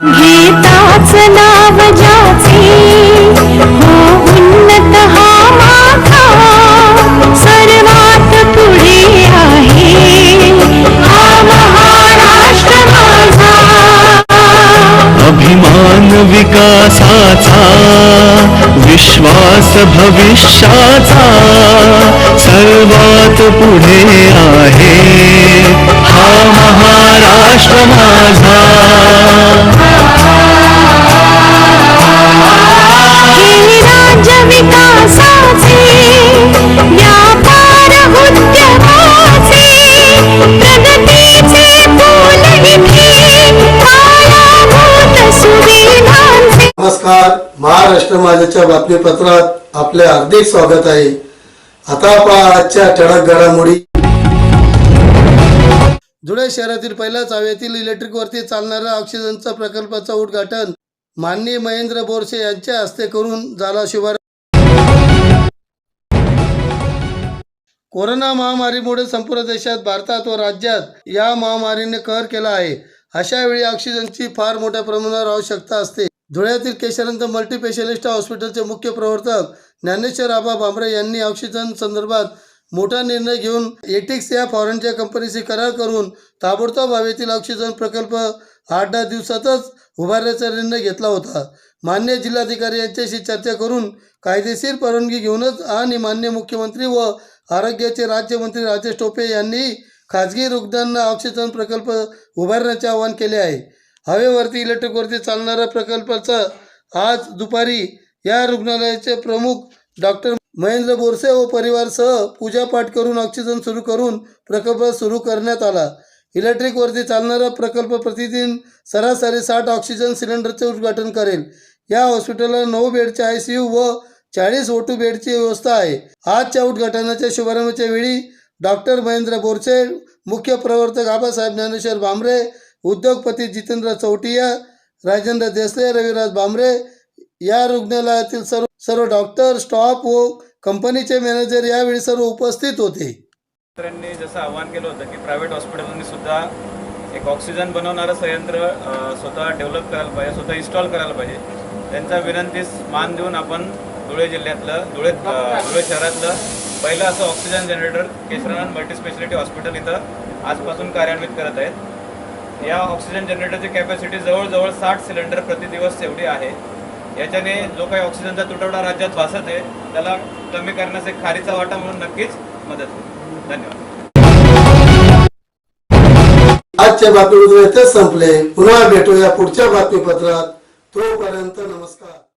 गीताच नाव ज्याचे हो उन्नत हा माथा सर्वात पुढे आहे. हा महाराष्ट्र माझा. अभिमान विकासाचा विश्वास भविष्याचा सर्वात पुढे आहे. हा महाराष्ट्र माझा. नमस्कार. महाराष्ट्र माझ्याच्या बातमीपत्रात आपले हार्दिक स्वागत आहे. आता पहा आजच्या ठळक घडामोडी. धुळे शहरातील पहिल्याच हवेतील इलेक्ट्रिकवरती चालणाऱ्या ऑक्सिजनचा प्रकल्पाचं उद्घाटन माननीय महेंद्र बोरसे यांच्या हस्ते करून झाला शुभारंभ. कोरोना महामारीमुळे संपूर्ण देशात भारतात व राज्यात या महामारीने कहर केला आहे. अशा वेळी ऑक्सिजनची फार मोठ्या प्रमाणावर आवश्यकता असते. धुळ्यातील केशरंत मल्टीस्पेशालिस्ट हॉस्पिटलचे मुख्य प्रवर्तक ज्ञानेश्वर आबा भांबरे यांनी ऑक्सिजन संदर्भात मोठा निर्णय घेऊन एटिक्स या फॉरेनच्या कंपनीशी करार करून ताबडतोब हवेतील ऑक्सिजन प्रकल्प आठ दहा दिवसातच उभारण्याचा निर्णय घेतला होता. मान्य जिल्हाधिकारी यांच्याशी चर्चा करून कायदेशीर परवानगी घेऊनच आणि मान्य मुख्यमंत्री व आरोग्याचे राज्यमंत्री राजेश टोपे यांनी खाजगी रुग्णांना ऑक्सिजन प्रकल्प उभारण्याचे आवाहन केले आहे. हवेवरती इलेक्ट्रिकवरती चालणाऱ्या प्रकल्पाचा आज दुपारी या रुग्णालयाचे प्रमुख डॉक्टर महेंद्र बोरसे व परिवारसह पूजापाठ करून ऑक्सिजन सुरू करून प्रकल्प सुरू करण्यात आला. इलेक्ट्रिकवरती चालणारा प्रकल्प प्रतिदिन सरासरी साठ ऑक्सिजन सिलेंडरचे उद्घाटन करेल. या हॉस्पिटलला नऊ बेडचे आय सी यू व चाळीस ओ टू बेडची व्यवस्था आहे. आजच्या उद्घाटनाच्या शुभारंभाच्या वेळी डॉक्टर महेंद्र बोरसे मुख्य प्रवर्तक आबासाहेब ज्ञानेश्वर भांबरे उद्योगपती जितेंद्र चौटिया राजेंद्र देसले रविराज भांबरे या रुग्णालयातील सर्व सर्व डॉक्टर स्टाफ व कंपनीचे मॅनेजर यावेळी सर्व उपस्थित होते. डॉक्टरांनी जसं आवाहन केलं होतं की प्रायव्हेट हॉस्पिटलनी सुद्धा एक ऑक्सिजन बनवणारं संयंत्र स्वतः डेव्हलप करायला पाहिजे स्वतः इन्स्टॉल करायला पाहिजे. त्यांच्या विनंतीस मान देऊन आपण धुळे जिल्ह्यातलं धुळे धुळे शहरातलं पहिलं असं oxygen generator Kesharanand multispeciality hospital इथं आजपासून कार्यान्वित करत आहेत. या ऑक्सिजन जनरेटरची कॅपॅसिटी जवळजवळ साठ सिलेंडर प्रतिदिवस एवढी आहे. याच्याने जो काही ऑक्सिजनचा तुटवडा राज्यात भासत आहे त्याला कमी करण्यास एक खारीचा वाटा म्हणून नक्कीच मदत होईल. धन्यवाद. आजच्या बातमीपत्र येथेच संपले. पुन्हा भेटूया पुढच्या बातमीपत्रात. तोपर्यंत नमस्कार.